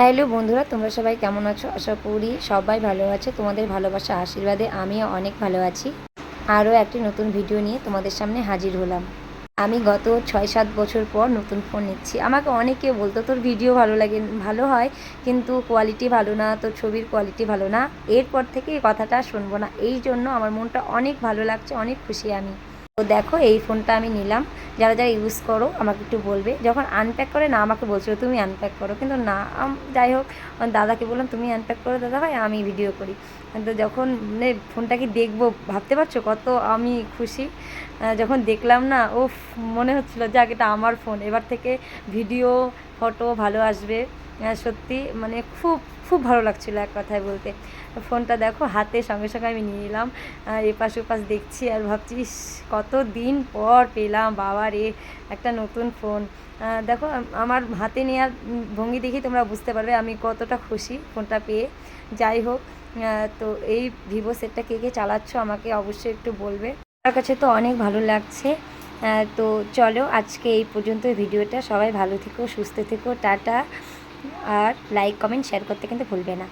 Hello বন্ধুরা, তোমরা সবাই কেমন আছো? আশা করি সবাই ভালো আছে। তোমাদের ভালোবাসা, আশীর্বাদে আমিও অনেক ভালো আছি। আরও একটি নতুন ভিডিও নিয়ে তোমাদের সামনে হাজির হলাম। আমি গত ছয় সাত বছর পর নতুন ফোন নিচ্ছি। আমাকে অনেকে বলতো, তোর ভিডিও ভালো লাগে, ভালো হয়, কিন্তু কোয়ালিটি ভালো না, তোর ছবির কোয়ালিটি ভালো না। এরপর থেকে এই কথাটা শুনব না। এই জন্য আমার মনটা অনেক ভালো লাগছে, অনেক খুশি আমি। তো দেখো, এই ফোনটা আমি নিলাম। যারা যারা ইউজ করো, আমাকে একটু বলবে। যখন আনপ্যাক করে, না, আমাকে বলছিল, তুমি আনপ্যাক করো। কিন্তু না যাই হোক দাদাকে বললাম, তুমি আনপ্যাক করো দাদা ভাই, আমি ভিডিও করি। তো যখন মানে ফোনটাকে দেখব, ভাবতে পারছ কত আমি খুশি। যখন দেখলাম না ও মনে হচ্ছিল, যাক, এটা আমার ফোন এবার থেকে ভিডিও ফটো ভালো আসবে। সত্যি মানে খুব খুব ভালো লাগছিল এক কথায় বলতে। ফোনটা দেখো হাতে, সঙ্গে সঙ্গে আমি নিয়ে নিলাম এপাশ ওপাশ দেখছি আর ভাবছি কত দিন পর পেলাম, বাবা রে, একটা নতুন ফোন। দেখো আমার হাতে নেওয়ার ভঙ্গি দেখি তোমরা বুঝতে পারবে আমি কতটা খুশি ফোনটা পেয়ে। যাই হোক তো এই ভিভো সেটটা কে কে চালাচ্ছ আমাকে অবশ্যই একটু বলবে। আমার কাছে তো অনেক ভালো লাগছে। তো চলো আজকে এই পর্যন্ত ভিডিওটা। সবাই ভালো থেকো, সুস্থ থেকো, টাটা। আর লাইক কমেন্ট শেয়ার করতে কিন্তু ভুলবে না।